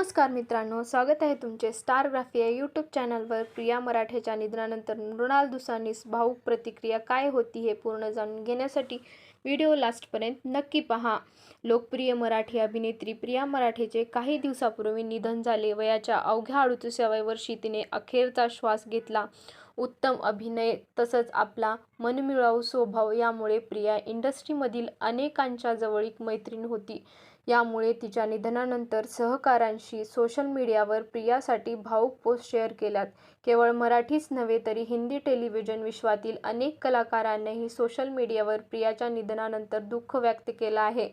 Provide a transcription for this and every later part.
नमस्कार मित्रांनो स्वागत आहे तुमचे स्टारग्राफी या यूट्यूब चॅनलवर प्रिया मराठेच्या निधनानंतर मृणाल दुसानीस भाऊक प्रतिक्रिया काय होती हे पूर्ण जाणून घेण्यासाठी व्हिडिओ लास्टपर्यंत नक्की पहा. लोकप्रिय मराठी अभिनेत्री प्रिया मराठेचे काही दिवसापूर्वी निधन झाले. वयाच्या अवघ्या अडुतीसाव्या वर्षी तिने अखेरचा श्वास घेतला. उत्तम अभिनय तसंच आपला मनमिळाऊ स्वभाव यामुळे प्रिया इंडस्ट्रीमधील अनेकांच्या जवळीक मैत्रीण होती. यामुळे तिच्या निधनानंतर सहकारांशी सोशल मीडियावर प्रियासाठी भावूक पोस्ट शेअर केल्यात. केवळ मराठीच नव्हे तरी हिंदी टेलिव्हिजन विश्वातील अनेक कलाकारांनीही सोशल मीडियावर प्रियाच्या निधनानंतर दुःख व्यक्त केलं आहे.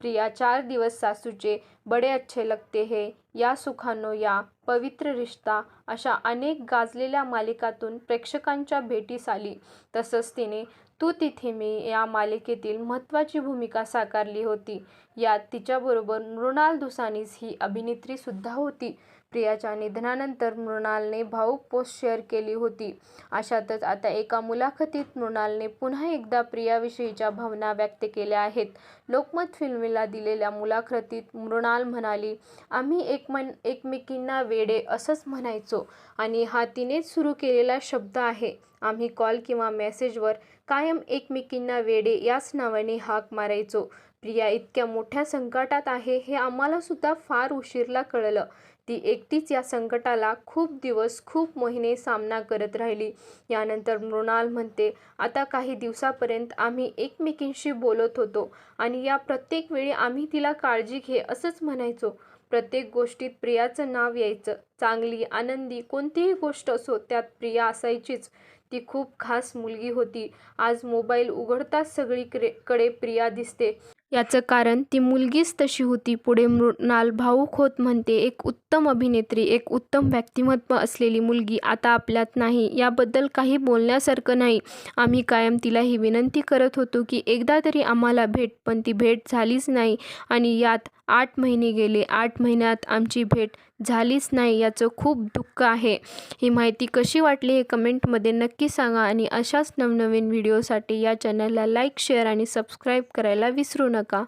प्रिया चार दिवस सासूचे बडे अच्छे लगते हे या सुखानो या पवित्र रिश्ता अशा अनेक गाजलेल्या मालिकातून प्रेक्षकांच्या भेटीस आली. तसंच तिने तू तिथे मी या मालिकेतील महत्त्वाची भूमिका साकारली होती. यात तिच्याबरोबर मृणाल दुसानीस ही अभिनेत्री सुद्धा होती. प्रियाच्या निधनानंतर मृणालने भाऊक पोस्ट शेअर केली होती. अशातच आता एका मुलाखतीत मृणालने पुन्हा एकदा प्रियाविषयीच्या भावना व्यक्त केल्या आहेत. लोकमत फिल्मीला दिलेल्या मुलाखतीत मृणाल म्हणाली आम्ही एक एकमन एकमेकींना वेडे असंच म्हणायचो. आणि हा तिनेच सुरू केलेला शब्द आहे. आम्ही कॉल किंवा मेसेजवर कायम एकमेकींना वेडे याच नावाने हाक मारायचो. प्रिया इतक्या मोठ्या संकटात आहे हे आम्हाला सुद्धा फार उशीरला कळलं. ती एकटीच या संकटाला खूप दिवस खूप महिने सामना करत राहिली. यानंतर मृणाल म्हणते आता काही दिवसापर्यंत आम्ही एकमेकींशी बोलत होतो आणि या प्रत्येक वेळी आम्ही तिला काळजी घे असंच म्हणायचो. प्रत्येक गोष्टीत प्रियाचं नाव यायचं. चांगली आनंदी कोणतीही गोष्ट असो त्यात प्रिया असायचीच. ती खूप खास मुलगी होती. आज मोबाईल उघडताच सगळीकडे कडे प्रिया दिसते. याचं कारण ती मुलगीच तशी होती. पुढे मृणाल भाऊक होत म्हणते एक उत्तम अभिनेत्री एक उत्तम व्यक्तिमत्व असलेली मुलगी. आता आपल्यात नाही. याबद्दल काही बोलण्यासारखं नाही. आम्ही कायम तिला ही विनंती करत होतो की एकदा तरी आम्हाला भेट पण ती भेट झालीच नाही. आणि यात आठ महिने गेले. आठ महिन्यात आमची भेट झालीच नाही याचं खूप दुःख आहे. ही माहिती कशी वाटली हे कमेंटमध्ये नक्की सांगा आणि अशाच नवनवीन व्हिडिओसाठी या चॅनलला लाईक शेअर आणि सबस्क्राईब करायला विसरू नका.